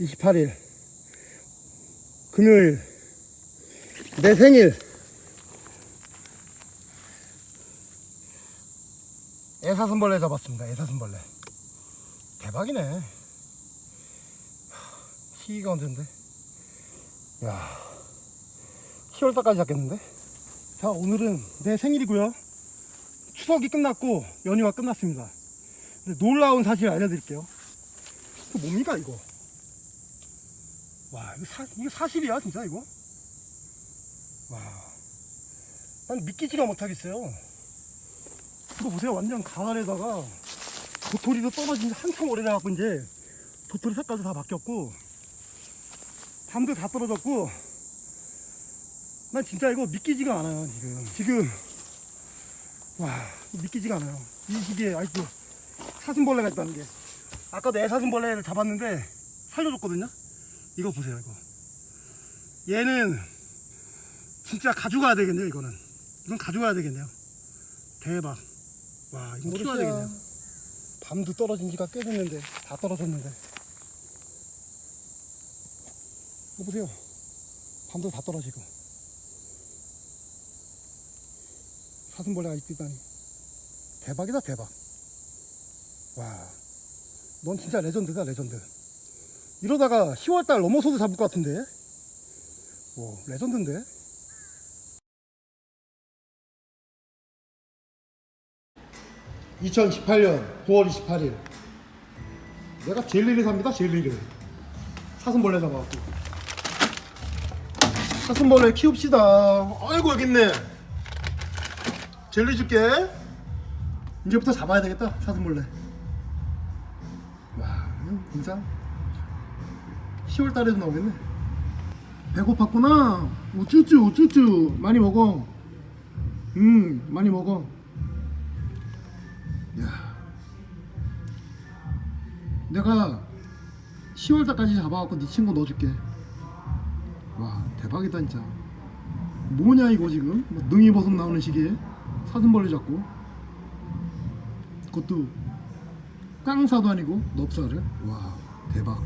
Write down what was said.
28일. 금요일 내 생일. 애사슴벌레 잡았습니다 애사슴벌레. 대박이네. 하, 시기가 언젠데. 야 10월달까지 잡겠는데? 자 오늘은 내 생일이고요. 추석이 끝났고 연휴가 끝났습니다. 놀라운 사실 알려드릴게요. 이거 뭡니까 이거 와 이거 사, 이거 사실이야 진짜 이거? 와 난 믿기지가 못하겠어요. 이거 보세요 완전 가을에다가 도토리도 떨어진 지 한참 오래돼갖고 이제 도토리 색깔도 다 바뀌었고 밤도 다 떨어졌고 난 진짜 이거 믿기지가 않아요 지금. 지금 와 믿기지가 않아요. 이 시기에 아직도 사슴벌레가 있다는 게. 아까도 애사슴벌레를 잡았는데 살려줬거든요 이거 보세요 이거. 얘는 진짜 가져가야 되겠네요 이거는. 이건 가져가야 되겠네요. 대박. 와 이건 키워야 되겠네요. 밤도 떨어진 지가 꽤 됐는데 다 떨어졌는데. 이거 보세요. 밤도 다 떨어지고. 사슴벌레가 있다니. 대박이다 대박. 와. 넌 진짜 레전드다 레전드 이러다가 10월달 넘어서도 잡을 것 같은데? 오 레전드인데? 2018년 9월 28일. 내가 젤리를 삽니다 젤리를. 사슴벌레 잡아갖고. 사슴벌레 키웁시다. 아이고 여기 있네. 젤리 줄게. 이제부터 잡아야 되겠다 사슴벌레. 와 진짜 10월 달에도 나오겠네. 배고팠구나. 우쭈쭈 우쭈쭈. 많이 먹어. 음 많이 먹어. 야. 내가 10월 달까지 잡아갖고 네 친구 넣어줄게. 와 대박이다 진짜. 뭐냐 이거 지금? 뭐 능이 버섯 나오는 시기에. 사슴벌레 잡고. 그것도 깡사도 아니고 넙사를. 와 대박